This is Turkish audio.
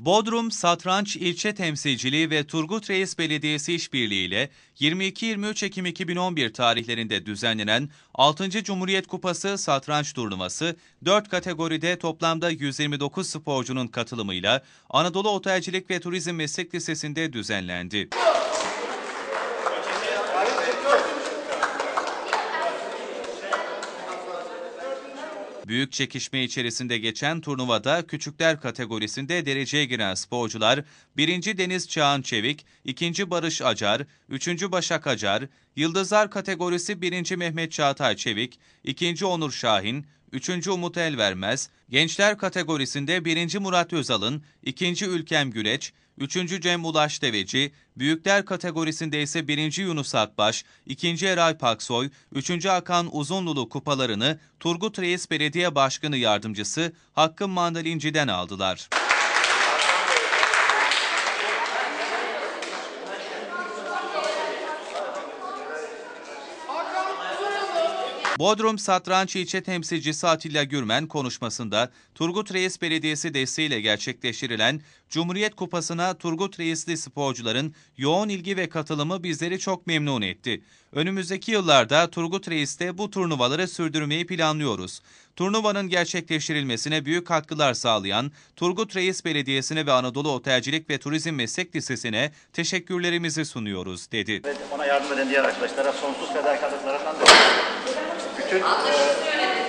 Bodrum Satranç İlçe Temsilciliği ve Turgut Reis Belediyesi işbirliğiyle 22-23 Ekim 2011 tarihlerinde düzenlenen 6. Cumhuriyet Kupası satranç turnuvası 4 kategoride toplamda 129 sporcunun katılımıyla Anadolu Otelcilik ve Turizm Meslek Lisesi'nde düzenlendi. Büyük çekişme içerisinde geçen turnuvada küçükler kategorisinde dereceye giren sporcular 1. Deniz Çağan Çevik, 2. Barış Acar, 3. Başak Acar, Yıldızlar kategorisi 1. Mehmet Çağatay Çevik, 2. Onur Şahin, 3. Umut Elvermez, Gençler kategorisinde 1. Murat Özal'ın, 2. Ülkem Güleç, 3. Cem Ulaş Deveci, Büyükler kategorisinde ise 1. Yunus Akbaş, 2. Eray Paksoy, 3. Hakan Uzunlulu kupalarını Turgut Reis Belediye Başkanı Yardımcısı Hakkı Mandalinci'den aldılar. Bodrum Satranç İlçe Temsilcisi Atilla Gürmen konuşmasında Turgut Reis Belediyesi desteğiyle gerçekleştirilen Cumhuriyet Kupası'na Turgut Reisli sporcuların yoğun ilgi ve katılımı bizleri çok memnun etti. Önümüzdeki yıllarda Turgut Reis'te bu turnuvaları sürdürmeyi planlıyoruz. Turnuvanın gerçekleştirilmesine büyük katkılar sağlayan Turgut Reis Belediyesi'ne ve Anadolu Otelcilik ve Turizm Meslek Lisesi'ne teşekkürlerimizi sunuyoruz dedi. Ona yardım eden diğer arkadaşlara sonsuz fedakarlıklarından bütün e,